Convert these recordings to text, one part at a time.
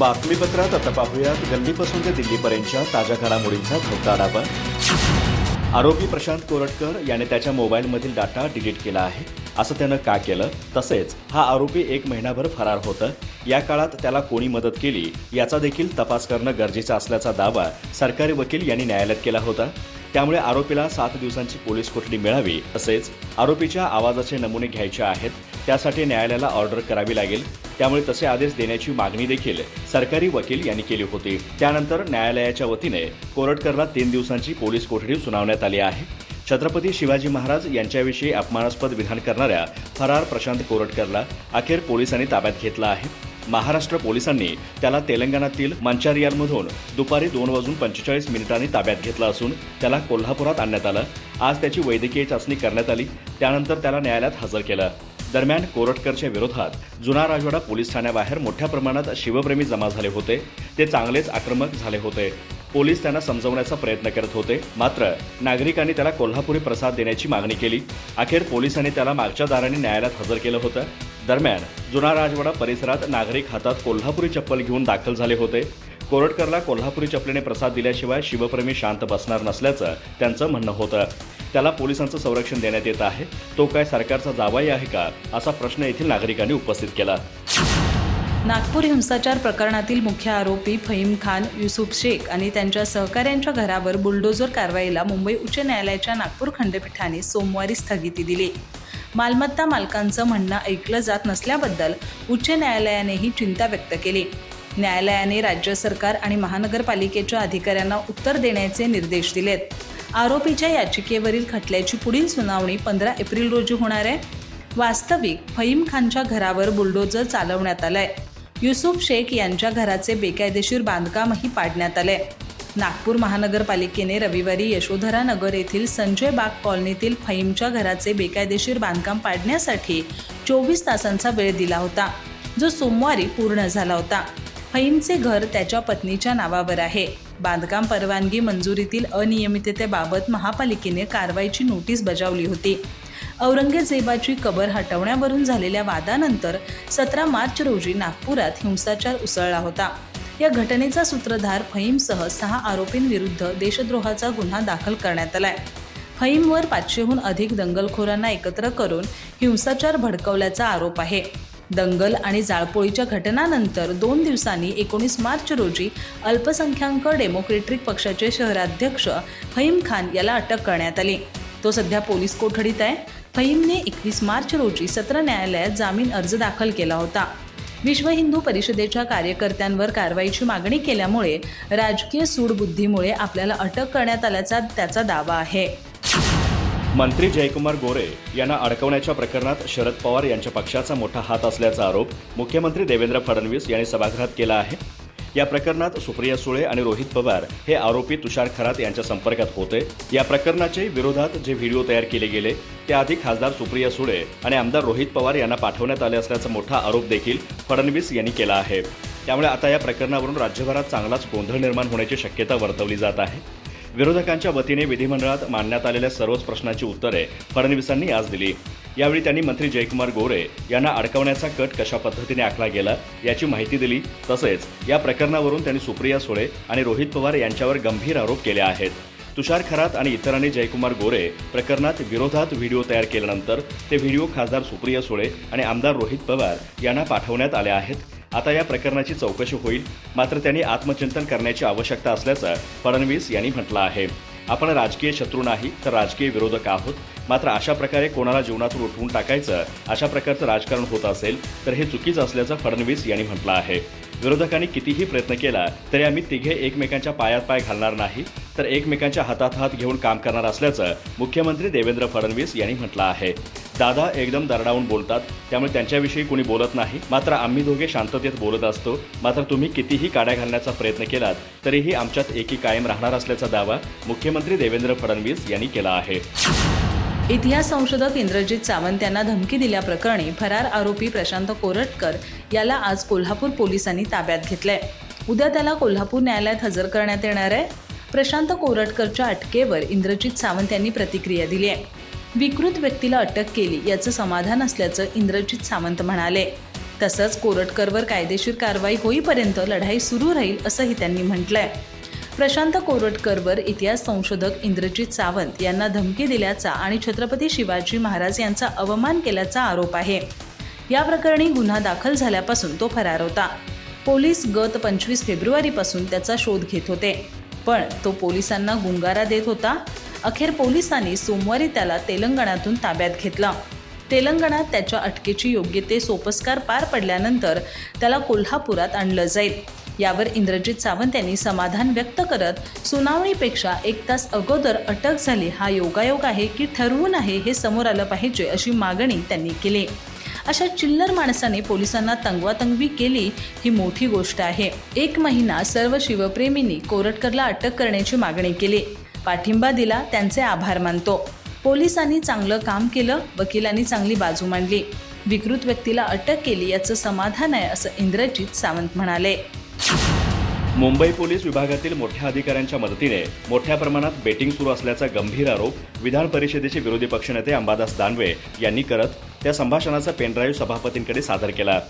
बातमीपत्रात आता पाहूयात. गल्लीपासून ते दिल्लीपर्यंतच्या ताज्या घडामोडींचा ठोका आढावा आरोपी प्रशांत कोरटकर याने त्याच्या मोबाईलमधील डाटा डिलीट केला आहे. असं त्यानं का केलं? तसेच हा आरोपी एक महिनाभर फरार होतं. या काळात त्याला कोणी मदत केली? याचा देखील तपास करणं गरजेचं असल्याचा दावा सरकारी वकील यांनी न्यायालयात केला होता. त्यामुळे आरोपीला सात दिवसांची पोलीस कोठडी मिळावी. तसेच आरोपीच्या आवाजाचे नमुने घ्यायचे आहेत. त्यासाठी न्यायालयाला ऑर्डर करावी लागेल. त्यामुळे तसे आदेश देण्याची मागणी देखील सरकारी वकील यांनी केली होती. त्यानंतर न्यायालयाच्या वतीने कोरटकरला तीन दिवसांची पोलीस कोठडी सुनावण्यात आली आहे. छत्रपती शिवाजी महाराज यांच्याविषयी अपमानास्पद विधान करणाऱ्या फरार प्रशांत कोरटकरला अखेर पोलिसांनी ताब्यात घेतलं आहे. महाराष्ट्र पोलिसांनी त्याला तेलंगणातील मंचारियालमधून दुपारी दोन वाजून पंचेचाळीस मिनिटांनी ताब्यात घेतलं असून त्याला कोल्हापुरात आणण्यात आलं. आज त्याची वैद्यकीय चाचणी करण्यात आली. त्यानंतर त्याला न्यायालयात हजर केलं. दरम्यान कोरटकरच्या विरोधात जुना राजवाडा पोलीस ठाण्याबाहेर मोठ्या प्रमाणात शिवप्रेमी जमा झाले होते. ते चांगलेच आक्रमक झाले होते. पोलीस त्यांना समजवण्याचा प्रयत्न करत होते. मात्र नागरिकांनी त्याला कोल्हापुरी प्रसाद देण्याची मागणी केली. अखेर पोलिसांनी त्याला मागच्या दाराने न्यायालयात हजर केलं होतं. दरम्यान जुना राजवाडा परिसरात नागरिक हातात कोल्हापुरी चप्पल घेऊन दाखल झाले होते. कोरटकरला कोल्हापुरी चपलेने प्रसाद दिल्याशिवाय शिवप्रेमी शांत बसणार नसल्याचं त्यांचं म्हणणं होतं. त्याला पोलिसांचं संरक्षण देण्यात येत आहे. तो काय सरकारचा जावाई आहे का? असा प्रश्न येथील नागरिकांनी उपस्थित केला. नागपूर हिंसाचार प्रकरणातील मुख्य आरोपी फहीम खान युसुफ शेख आणि त्यांच्या सहकाऱ्यांच्या घरावर बुलडोझर कारवाईला मुंबई उच्च न्यायालयाच्या नागपूर खंडपीठाने सोमवारी स्थगिती दिली. मालमत्ता मालकांचं म्हणणं ऐकलं जात नसल्याबद्दल उच्च न्यायालयानेही चिंता व्यक्त केली. न्यायालयाने राज्य सरकार आणि महानगरपालिकेच्या अधिकाऱ्यांना उत्तर देण्याचे निर्देश दिलेत. आरोपीच्या याचिकेवरील खटल्याची पुढील सुनावणी पंधरा एप्रिल रोजी होणार आहे. वास्तविक फहीम खानच्या घरावर बुलडोजर चालवण्यात आलाय. युसुफ शेख यांच्या घराचे बेकायदेशीर बांधकामही पाडण्यात आले नागपूर महानगरपालिकेने रविवारी यशोधरा नगर येथील संजय बाग कॉलनीतील फहीमच्या घराचे बेकायदेशीर बांधकाम पाडण्यासाठी चोवीस तासांचा वेळ दिला होता जो सोमवारी पूर्ण झाला होता. फहीमचे घर त्याच्या पत्नीच्या नावावर आहे. बांधकाम परवानगी मंजुरीतील अनियमिततेबाबत महापालिकेने कारवाईची नोटीस बजावली होती. औरंगजेबाची कबर हटवण्यावरून झालेल्या वादानंतर सतरा मार्च रोजी नागपुरात हिंसाचार उसळला होता. या घटनेचा सूत्रधार फहीमसह सहा आरोपींविरुद्ध देशद्रोहाचा गुन्हा दाखल करण्यात आलाय. फहीमवर पाचशेहून अधिक दंगलखोरांना एकत्र करून हिंसाचार भडकवल्याचा आरोप आहे. दंगल आणि जाळपोळीच्या घटनानंतर दोन दिवसांनी एकोणीस मार्च रोजी अल्पसंख्याक डेमोक्रेटिक पक्षाचे शहराध्यक्ष फहीम खान याला अटक करण्यात आली. तो सध्या पोलीस कोठडीत आहे? फहीमने एकवीस मार्च रोजी सत्र न्यायालयात जामीन अर्ज दाखल केला होता. विश्व हिंदू परिषदेच्या कार्यकर्त्यांवर कारवाईची मागणी केल्यामुळे राजकीय सूडबुद्धीमुळे आपल्याला अटक करण्यात आल्याचा त्याचा दावा आहे. मंत्री जयकुमार गोरे यांना अडकवण्याच्या प्रकरणात शरद पवार यांच्या पक्षाचा मोठा हात असल्याचा आरोप मुख्यमंत्री देवेंद्र फडणवीस यांनी सभागृहात केला आहे. या प्रकरणात सुप्रिया सुळे आणि रोहित पवार हे आरोपी तुषार खरात यांच्या संपर्कात होते. या प्रकरणाचे विरोधात जे व्हिडिओ तयार केले गेले त्याआधी खासदार सुप्रिया सुळे आणि आमदार रोहित पवार यांना पाठवण्यात आले असल्याचा मोठा आरोप देखील फडणवीस यांनी केला आहे. त्यामुळे आता या प्रकरणावरून राज्यभरात चांगलाच गोंधळ निर्माण होण्याची शक्यता वर्तवली जात आहे. विरोधकांच्या वतीने विधिमंडळात मांडण्यात आलेल्या सर्वच प्रश्नांची उत्तरे फडणवीसांनी आज दिली. यावेळी त्यांनी मंत्री जयकुमार गोरे यांना अडकवण्याचा कट कशा पद्धतीने आखला गेला याची माहिती दिली तसेच या प्रकरणावरून त्यांनी सुप्रिया सुळे आणि रोहित पवार यांच्यावर गंभीर आरोप केले आहेत. तुषार खरात आणि इतरांनी जयकुमार गोरे प्रकरणात विरोधात व्हिडिओ तयार केल्यानंतर ते व्हिडिओ खासदार सुप्रिया सुळे आणि आमदार रोहित पवार यांना पाठवण्यात आले आहेत. आता या प्रकरणाची चौकशी होईल. मात्र त्यांनी आत्मचिंतन करण्याची आवश्यकता असल्याचं फडणवीस यांनी म्हटलं आहे. आपण राजकीय शत्रू नाही तर राजकीय विरोधक आहोत. मात्र अशा प्रकारे कोणाला जीवनातून उठवून टाकायचं अशा प्रकारचं राजकारण होत असेल तर हे चुकीचं असल्याचं फडणवीस यांनी म्हटलं आहे. विरोधकांनी कितीही प्रयत्न केला तरी आम्ही तिघे एकमेकांच्या पायात पाय घालणार नाही तर एकमेकांच्या हातात हात घेऊन काम करणार असल्याचं मुख्यमंत्री देवेंद्र फडणवीस यांनी म्हटलं आहे. दादा एकदम दरडावून बोलतात त्यामुळे त्यांच्याविषयी कोणी बोलत नाही. मात्र आम्ही दोघे शांततेत बोलत असतो मात्र तुम्ही कितीही काड्या घालण्याचा प्रयत्न केलात तरीही आमच्यात एकी कायम राहणार असल्याचा दावा मुख्यमंत्री देवेंद्र फडणवीस यांनी केला आहे. इतिहास संशोधक इंद्रजित सावंत यांना धमकी दिल्याप्रकरणी फरार आरोपी प्रशांत कोरटकर याला आज कोल्हापूर पोलिसांनी ताब्यात घेतलंय. उद्या त्याला कोल्हापूर न्यायालयात हजर करण्यात येणार आहे. प्रशांत कोरटकरच्या अटकेवर इंद्रजित सावंत यांनी प्रतिक्रिया दिली आहे. विकृत व्यक्तीला अटक केली याचं समाधान असल्याचं इंद्रजित सावंत म्हणाले. तसंच कोरटकरवर कायदेशीर कारवाई होईपर्यंत लढाई सुरू राहील असंही त्यांनी म्हटलंय. प्रशांत कोरटकरवर इतिहास संशोधक इंद्रजित सावंत यांना धमकी दिल्याचा आणि छत्रपती शिवाजी महाराज यांचा अवमान केल्याचा आरोप आहे. या प्रकरणी गुन्हा दाखल झाल्यापासून तो फरार होता. पोलीस गत पंचवीस फेब्रुवारीपासून त्याचा शोध घेत होते. पण तो पोलिसांना गुंगारा देत होता. अखेर पोलिसांनी सोमवारी त्याला तेलंगणातून ताब्यात घेतलं. तेलंगणात त्याच्या अटकेची योग्य ते सोपस्कार पार पडल्यानंतर त्याला कोल्हापुरात आणलं जाईल. यावर इंद्रजित सावंत यांनी समाधान व्यक्त करत सुनावणीपेक्षा एक तास अगोदर अटक झाली हा योगायोग आहे की ठरवून आहे हे समोर आलं पाहिजे अशी मागणी त्यांनी केली. अशा चिल्लर माणसाने पोलिसांना तंगवातंगवी केली ही मोठी गोष्ट आहे. एक महिना सर्व शिवप्रेमींनी कोरटकरला अटक करण्याची मागणी केली. पाठिंबा दिला त्यांचे आभार मानतो. पोलिसांनी चांगलं काम केलं वकिलांनी चांगली बाजू मांडली. विकृत व्यक्तीला अटक केली याचं समाधान आहे असं इंद्रजित सावंत म्हणाले. मुंबई पोलीस विभागातील मोठ्या अधिकाऱ्यांच्या मदतीने मोठ्या प्रमाणात बेटिंग सुरू असल्याचा गंभीर आरोप विधान परिषदेचे विरोधी पक्षनेते अंबादास दानवे यांनी करत त्या संभाषणाचा पेनड्राईव्ह सभापतींकडे सादर केला.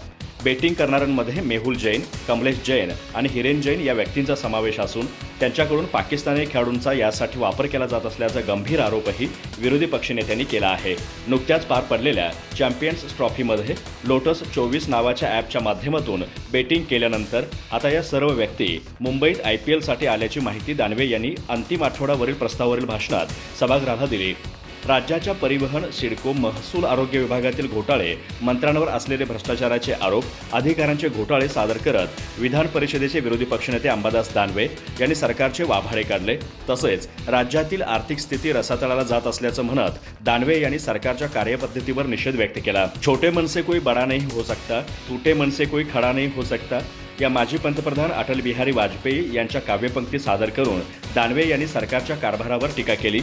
बेटिंग करणाऱ्यांमध्ये मेहुल जैन कमलेश जैन आणि हिरेन जैन या व्यक्तींचा समावेश असून त्यांच्याकडून पाकिस्तानी खेळाडूंचा यासाठी वापर केला जात असल्याचा गंभीर आरोपही विरोधी पक्षनेत्यांनी केला आहे. नुकत्याच पार पडलेल्या चॅम्पियन्स ट्रॉफीमध्ये लोटस चोवीस नावाच्या ॲपच्या माध्यमातून बेटिंग केल्यानंतर आता या सर्व व्यक्ती मुंबईत आय पी एलसाठी आल्याची माहिती दानवे यांनी अंतिम आठवडावरील प्रस्तावावरील भाषणात सभागृहाला दिली. राज्याच्या परिवहन सिडको महसूल आरोग्य विभागातील घोटाळे मंत्र्यांवर असलेले भ्रष्टाचाराचे आरोप अधिकाऱ्यांचे घोटाळे सादर करत विधान परिषदेचे विरोधी पक्षनेते अंबादास दानवे यांनी सरकारचे वाभाडे काढले. तसेच राज्यातील आर्थिक स्थिती रसातळाला जात असल्याचं म्हणत दानवे यांनी सरकारच्या कार्यपद्धतीवर निषेध व्यक्त केला. छोटे मनसे कोई बडा नाही हो सकता तुटे मनसे कोई खडा नाही हो सकता या माजी पंतप्रधान अटल बिहारी वाजपेयी यांच्या काव्यपंक्ती सादर करून दानवे यांनी सरकारच्या कारभारावर टीका केली.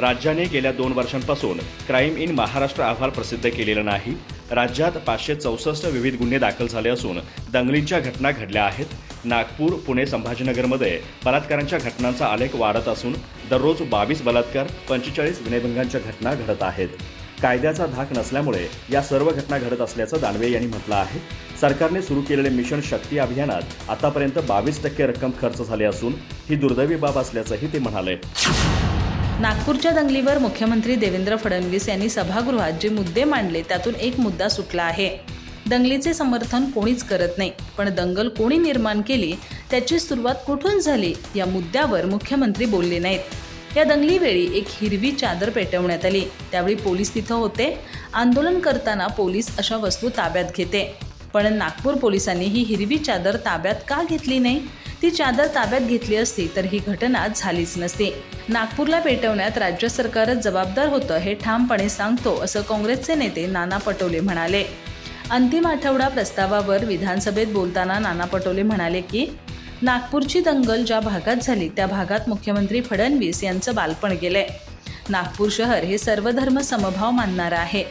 राज्याने गेल्या दोन वर्षांपासून क्राईम इन महाराष्ट्र अहवाल प्रसिद्ध केलेला नाही. राज्यात पाचशे चौसष्ट विविध गुन्हे दाखल झाले असून दंगलींच्या घटना घडल्या आहेत. नागपूर पुणे संभाजीनगरमध्ये बलात्कारांच्या घटनांचा आलेख वाढत असून दररोज बावीस बलात्कार पंचेचाळीस विनयभंगांच्या घटना घडत आहेत. कायद्याचा धाक नसल्यामुळे या सर्व घटना घडत असल्याचं दानवे यांनी म्हटलं आहे. सरकारने सुरू केलेले मिशन शक्ती अभियानात आतापर्यंत बावीस टक्के रक्कम खर्च झाली असून ही दुर्दैवी बाब असल्याचंही ते म्हणाले. नागपूरच्या दंगलीवर मुख्यमंत्री देवेंद्र फडणवीस यांनी सभागृहात जे मुद्दे मांडले त्यातून एक मुद्दा सुटला आहे. दंगलीचे समर्थन कोणीच करत नाही पण दंगल कोणी निर्माण केली त्याची सुरुवात कुठून झाली या मुद्द्यावर मुख्यमंत्री बोलले नाहीत. या दंगलीवेळी एक हिरवी चादर पेटवण्यात आली. त्यावेळी पोलीस तिथं होते. आंदोलन करताना पोलीस अशा वस्तू ताब्यात घेते. पण नागपूर पोलिसांनी ही हिरवी चादर ताब्यात का घेतली नाही? ती चादर ताब्यात घेतली असती तर ही घटना झालीच नसती. नागपूरला पेटवण्यात राज्य सरकारच जबाबदार होतं हे ठामपणे सांगतो असं काँग्रेसचे नेते नाना पटोले म्हणाले. अंतिम आठवडा प्रस्तावावर विधानसभेत बोलताना नाना पटोले म्हणाले की नागपूरची दंगल ज्या भागात झाली त्या भागात मुख्यमंत्री फडणवीस यांचं बालपण गेलंय. नागपूर शहर हे सर्वधर्म समभाव मानणारं आहे.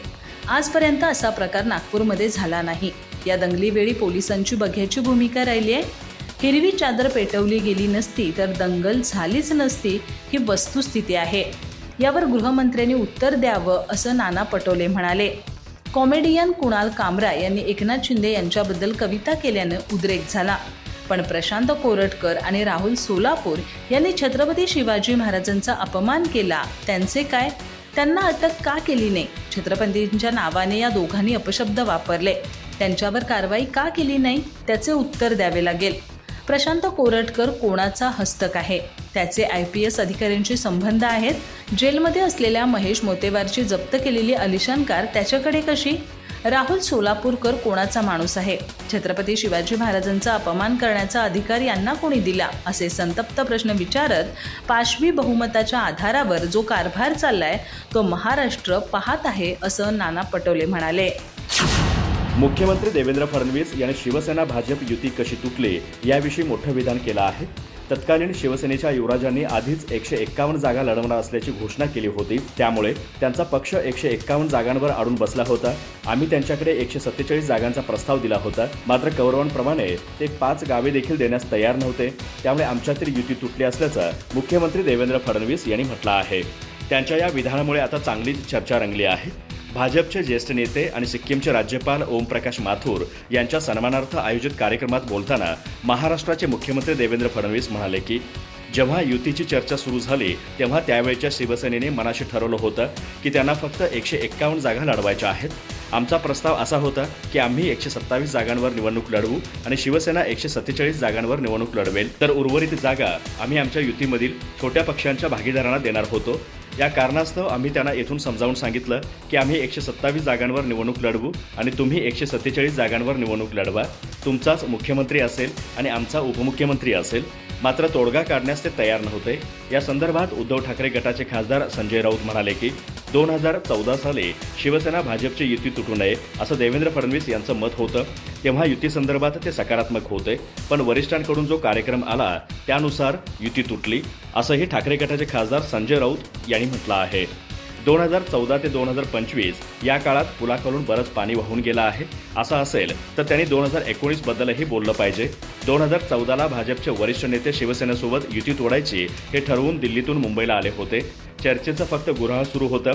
आजपर्यंत असा प्रकार नागपूरमध्ये झाला नाही. या दंगलीवेळी पोलिसांची बघ्याची भूमिका राहिली आहे. हिरवी चादर पेटवली गेली नसती तर दंगल झालीच नसती ही वस्तुस्थिती आहे. यावर गृहमंत्र्यांनी उत्तर द्यावं असं नाना पटोले म्हणाले. कॉमेडियन कुणाल कामरा यांनी एकनाथ शिंदे यांच्याबद्दल कविता केल्यानं उद्रेक झाला. पण प्रशांत कोरटकर आणि राहुल सोलापूर यांनी छत्रपती शिवाजी महाराजांचा अपमान केला. त्यांचे काय? त्यांना अटक का केली नाही? छत्रपतींच्या नावाने या दोघांनी अपशब्द वापरले. त्यांच्यावर कारवाई का केली नाही? त्याचे उत्तर द्यावे लागेल. प्रशांत कोरटकर कोणाचा हस्तक आहे? त्याचे आय पी एस अधिकाऱ्यांशी संबंध आहेत. जेलमध्ये असलेल्या महेश मोतेवारची जप्त केलेली अलिशान कार त्याच्याकडे कशी? राहुल सोलापूरकर कोणाचा माणूस आहे? छत्रपती शिवाजी महाराजांचा अपमान करण्याचा अधिकार यांना कोणी दिला? असे संतप्त प्रश्न विचारत पाशवी बहुमताच्या आधारावर जो कारभार चाललाय तो महाराष्ट्र पाहत आहे असं नाना पटोले म्हणाले. मुख्यमंत्री देवेंद्र फडणवीस यांनी शिवसेना भाजप युती कशी तुटली याविषयी मोठं विधान केलं आहे. तत्कालीन शिवसेनेच्या युवराजांनी आधीच एकशे एक्कावन्न जागा लढवणार असल्याची घोषणा केली होती. त्यामुळे त्यांचा पक्ष एकशे एक्कावन्न जागांवर अडून बसला होता. आम्ही त्यांच्याकडे एकशे सत्तेचाळीस जागांचा प्रस्ताव दिला होता. मात्र कौरवांप्रमाणे ते पाच गावे देखील देण्यास तयार नव्हते. त्यामुळे आमच्यातील युती तुटली असल्याचं मुख्यमंत्री देवेंद्र फडणवीस यांनी म्हटलं आहे. त्यांच्या या विधानामुळे आता चांगलीच चर्चा रंगली आहे. भाजपचे ज्येष्ठ नेते आणि सिक्कीमचे राज्यपाल ओमप्रकाश माथुर यांच्या सन्मानार्थ आयोजित कार्यक्रमात बोलताना महाराष्ट्राचे मुख्यमंत्री देवेंद्र फडणवीस म्हणाले की जेव्हा युतीची चर्चा सुरू झाली तेव्हा त्यावेळच्या शिवसेनेने मनाशी ठरवलं होतं की त्यांना फक्त एकशे एक्कावन्न जागा लढवायच्या आहेत. आमचा प्रस्ताव असा होता की आम्ही एकशे सत्तावीस जागांवर निवडणूक लढवू आणि शिवसेना एकशे सत्तेचाळीस जागांवर निवडणूक लढवेल. तर उर्वरित जागा आम्ही आमच्या युतीमधील छोट्या पक्षांच्या भागीदारांना देणार होतो. या कारणास्तव आम्ही त्यांना येथून समजावून सांगितलं की आम्ही एकशे सत्तावीस जागांवर निवडणूक लढवू आणि तुम्ही एकशे सत्तेचाळीस जागांवर निवडणूक लढवा. तुमचाच मुख्यमंत्री असेल आणि आमचा उपमुख्यमंत्री असेल. मात्र तोडगा काढण्यास ते तयार नव्हते. या संदर्भात उद्धव ठाकरे गटाचे खासदार संजय राऊत म्हणाले की दोन हजार चौदा साली शिवसेना भाजपची युती तुटू नये असं देवेंद्र फडणवीस यांचं मत होतं. तेव्हा युतीसंदर्भात ते सकारात्मक होते पण वरिष्ठांकडून जो कार्यक्रम आला त्यानुसार युती तुटली असंही ठाकरे गटाचे खासदार संजय राऊत यांनी म्हटलं आहे. दोन हजार चौदा ते दोन हजार पंचवीस या काळात पुलाखालून बरंच पाणी वाहून गेलं आहे. असं असेल तर त्यांनी दोन हजार एकोणीस बद्दलही बोललं पाहिजे. दोन हजार चौदाला भाजपचे वरिष्ठ नेते शिवसेनेसोबत युती तोडायची हे ठरवून दिल्लीतून मुंबईला आले होते. चर्चेचं फक्त गुऱ्हाळ सुरू होतं.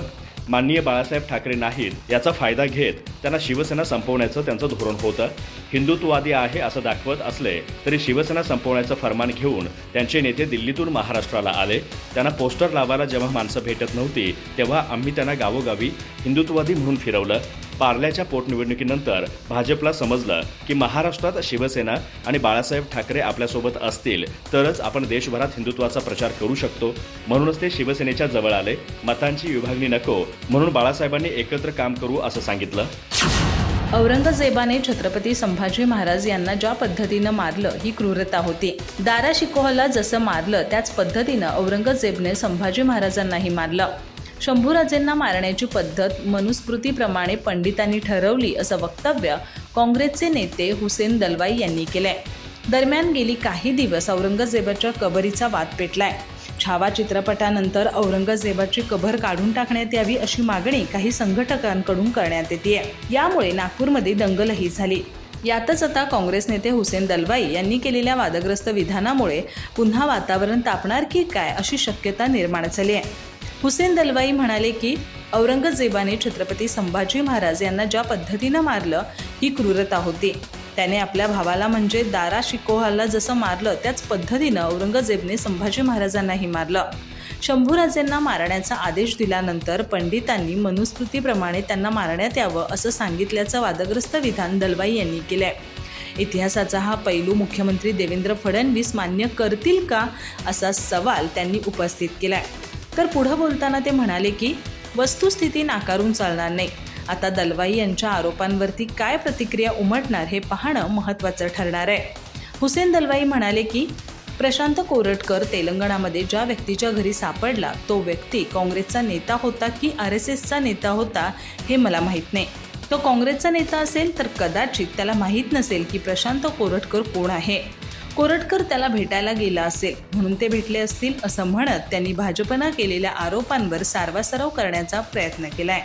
माननीय बाळासाहेब ठाकरे नाहीत याचा फायदा घेत त्यांना शिवसेना संपवण्याचं त्यांचं धोरण होतं. हिंदुत्ववादी आहे असं दाखवत असले तरी शिवसेना संपवण्याचं फरमान घेऊन त्यांचे नेते दिल्लीतून महाराष्ट्राला आले. त्यांना पोस्टर लावायला जेव्हा माणसं भेटत नव्हती तेव्हा आम्ही त्यांना गावोगावी हिंदुत्ववादी म्हणून फिरवलं. पार्ल्याच्या पोटनिवडणुकीनंतर भाजपला समजलं की महाराष्ट्रात शिवसेना आणि बाळासाहेब ठाकरे आपल्यासोबत असतील तरच आपण देशभरात हिंदुत्वाचा प्रचार करू शकतो. म्हणूनच ते शिवसेनेच्या जवळ आले. मतांची विभागणी नको. म्हणून बाळासाहेबांनी एकत्र काम करू असं सांगितलं. औरंगजेबाने छत्रपती संभाजी महाराज यांना ज्या पद्धतीनं मारलं ही क्रूरता होती. दारा शिकोहला जसं मारलं त्याच पद्धतीनं औरंगजेबने संभाजी महाराजांनाही मारलं. शंभूराजेंना मारण्याची पद्धत मनुस्मृतीप्रमाणे पंडितांनी ठरवली असं वक्तव्य काँग्रेसचे नेते हुसेन दलवाई यांनी केलंय. दरम्यान गेली काही दिवस औरंगजेबाच्या कबरीचा वाद पेटलाय. छावा चित्रपटानंतर औरंगजेबाची कबर काढून टाकण्यात यावी अशी मागणी काही संघटकांकडून करण्यात येते यामुळे नागपूरमध्ये दंगलही झाली. यातच आता काँग्रेस नेते हुसेन दलवाई यांनी केलेल्या वादग्रस्त विधानामुळे पुन्हा वातावरण तापणार की काय अशी शक्यता निर्माण झाली आहे हुसेन दलवाई म्हणाले की औरंगजेबाने छत्रपती संभाजी महाराज यांना ज्या पद्धतीनं मारलं ही क्रूरता होती. त्याने आपल्या भावाला म्हणजे दारा शिकोहाला जसं मारलं त्याच पद्धतीनं औरंगजेबने संभाजी महाराजांनाही मारलं. शंभूराजेंना मारण्याचा आदेश दिल्यानंतर पंडितांनी मनुस्मृतीप्रमाणे त्यांना मारण्यात यावं असं सांगितल्याचं वादग्रस्त विधान दलवाई यांनी केलंय. इतिहासाचा हा पैलू मुख्यमंत्री देवेंद्र फडणवीस मान्य करतील का असा सवाल त्यांनी उपस्थित केलाय. तर पुढं बोलताना ते म्हणाले की वस्तुस्थिती नाकारून चालणार नाही. आता दलवाई यांच्या आरोपांवरती काय प्रतिक्रिया उमटणार हे पाहणं महत्त्वाचं ठरणार आहे. हुसेन दलवाई म्हणाले की प्रशांत कोरटकर तेलंगणामध्ये ज्या व्यक्तीच्या घरी सापडला तो व्यक्ती काँग्रेसचा नेता होता की आर एस एसचा नेता होता हे मला माहीत नाही. तो काँग्रेसचा नेता असेल तर कदाचित त्याला माहीत नसेल की प्रशांत कोरटकर कोण आहे. कोरटकर त्याला भेटायला गेला असेल. म्हणून ते भेटले असतील असं म्हणत त्यांनी भाजपनं केलेल्या आरोपांवर सारवासारव करण्याचा प्रयत्न केलाय.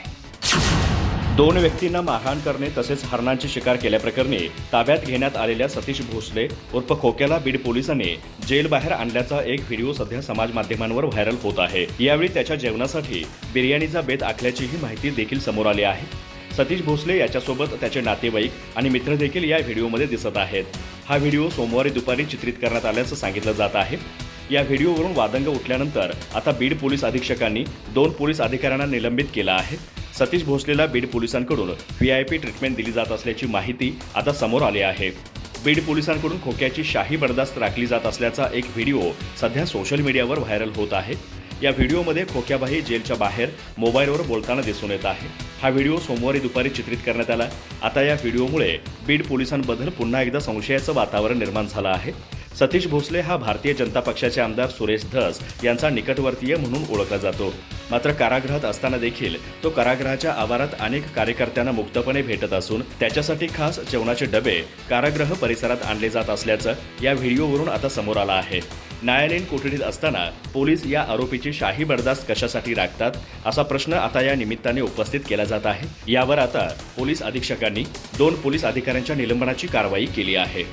दोन व्यक्तींना मारहाण करणे तसेच हरणांची शिकार केल्याप्रकरणी ताब्यात घेण्यात आलेल्या सतीश भोसले उर्फ खोक्याला बीड पोलिसांनी जेलबाहेर आणल्याचा एक व्हिडिओ सध्या समाज माध्यमांवर व्हायरल होत आहे. यावेळी त्याच्या जेवणासाठी बिर्याणीचा बेत आखल्याचीही माहिती देखील समोर आली आहे. सतीश भोसले याच्यासोबत त्याचे नातेवाईक आणि मित्र देखील या व्हिडिओमध्ये दिसत आहेत. हा व्हिडिओ सोमवारी दुपारी चित्रित करण्यात आल्याचं सांगितलं जात आहे. या व्हिडिओवरून वादंग उठल्यानंतर आता बीड पोलीस अधीक्षकांनी दोन पोलीस अधिकाऱ्यांना निलंबित केलं आहे. सतीश भोसलेला बीड पोलिसांकडून व्ही आय पी ट्रीटमेंट दिली जात असल्याची माहिती आता समोर आली आहे. बीड पोलिसांकडून खोक्याची शाही बर्दास्त राखली जात असल्याचा एक व्हिडिओ सध्या सोशल मीडियावर व्हायरल होत आहे. या व्हिडिओमध्ये खोक्याबाई जेलच्या बाहेर मोबाईलवर बोलताना दिसून येत आहे. हा व्हिडिओ सोमवारी दुपारी चित्रित करण्यात आला. आता या व्हिडिओमुळे बीड पोलिसांबद्दल पुन्हा एकदा संशयाचं वातावरण निर्माण झालं आहे. सतीश भोसले हा भारतीय जनता पक्षाचे आमदार सुरेश धस यांचा निकटवर्तीय म्हणून ओळखला जातो. मात्र कारागृहात असताना देखील तो कारागृहाच्या आवारात अनेक कार्यकर्त्यांना मुक्तपणे भेटत असून त्याच्यासाठी खास जेवणाचे डबे कारागृह परिसरात आणले जात असल्याचं या व्हिडिओवरून आता समोर आलं आहे. न्यायालयीन कोठडीत असताना पोलीस या आरोपीची शाही बर्दास्त कशासाठी राखतात असा प्रश्न आता या निमित्ताने उपस्थित केला जात आहे. यावर आता पोलीस अधीक्षकांनी दोन पोलीस अधिकाऱ्यांच्या निलंबनाची कारवाई केली आहे.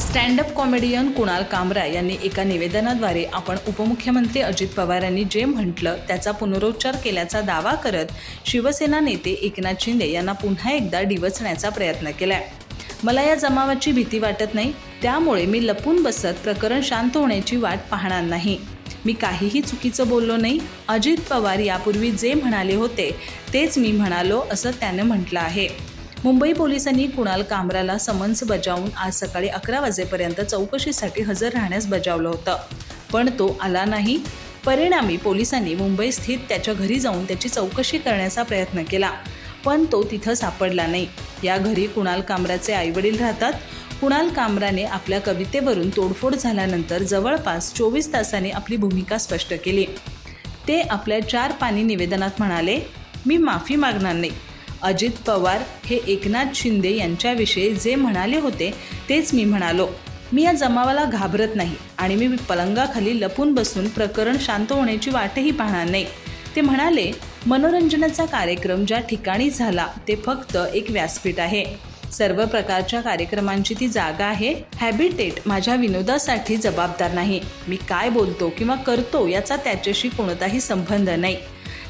स्टँडअप कॉमेडियन कुणाल कामरा यांनी एका निवेदनाद्वारे आपण उपमुख्यमंत्री अजित पवार यांनी जे म्हटलं त्याचा पुनरुच्चार केल्याचा दावा करत शिवसेना नेते एकनाथ शिंदे यांना पुन्हा एकदा डिवचण्याचा प्रयत्न केलाय. मला या जमावाची भीती वाटत नाही त्यामुळे मी लपून बसत प्रकरण शांत होण्याची वाट पाहणार नाही. मी काहीही चुकीचं बोललो नाही. अजित पवार यापूर्वी जे म्हणाले होते तेच मी म्हणालो असं त्यानं म्हटलं आहे. मुंबई पोलिसांनी कुणाल कामराला समन्स बजावून आज सकाळी अकरा वाजेपर्यंत चौकशीसाठी हजर राहण्यास बजावलं होतं. पण तो आला नाही. परिणामी पोलिसांनी मुंबई स्थित त्याच्या घरी जाऊन त्याची चौकशी करण्याचा प्रयत्न केला. पण तो तिथं सापडला नाही. या घरी कुणाल कामराचे आईवडील राहतात. कुणाल कामराने आपल्या कवितेवरून तोडफोड झाल्यानंतर जवळपास चोवीस तासांनी आपली भूमिका स्पष्ट केली. ते आपल्या चार पानी निवेदनात म्हणाले मी माफी मागणार नाही. अजित पवार हे एकनाथ शिंदे यांच्याविषयी जे म्हणाले होते तेच मी म्हणालो. मी या जमावाला घाबरत नाही आणि मी पलंगाखाली लपून बसून प्रकरण शांत होण्याची वाटही पाहणार नाही. ते म्हणाले मनोरंजनाचा कार्यक्रम ज्या ठिकाणी झाला ते फक्त एक व्यासपीठ आहे. सर्व प्रकारच्या कार्यक्रमांची ती जागा आहे. हॅबिटेट माझ्या विनोदासाठी जबाबदार नाही. मी काय बोलतो किंवा करतो याचा त्याच्याशी कोणताही संबंध नाही.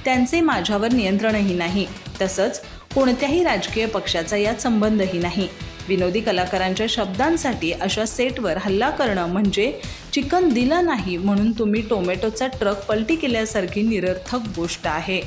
त्यांचे माझ्यावर नियंत्रणही नाही. तसंच कोणत्याही राजकीय पक्षाचा यात संबंधही नाही. विनोदी कलाकारांच्या शब्दांसाठी अशा सेटवर हल्ला करणं म्हणजे चिकन दिलं नाही म्हणून तुम्ही टोमॅटोचा ट्रक पलटी केल्यासारखी निरर्थक गोष्ट आहे.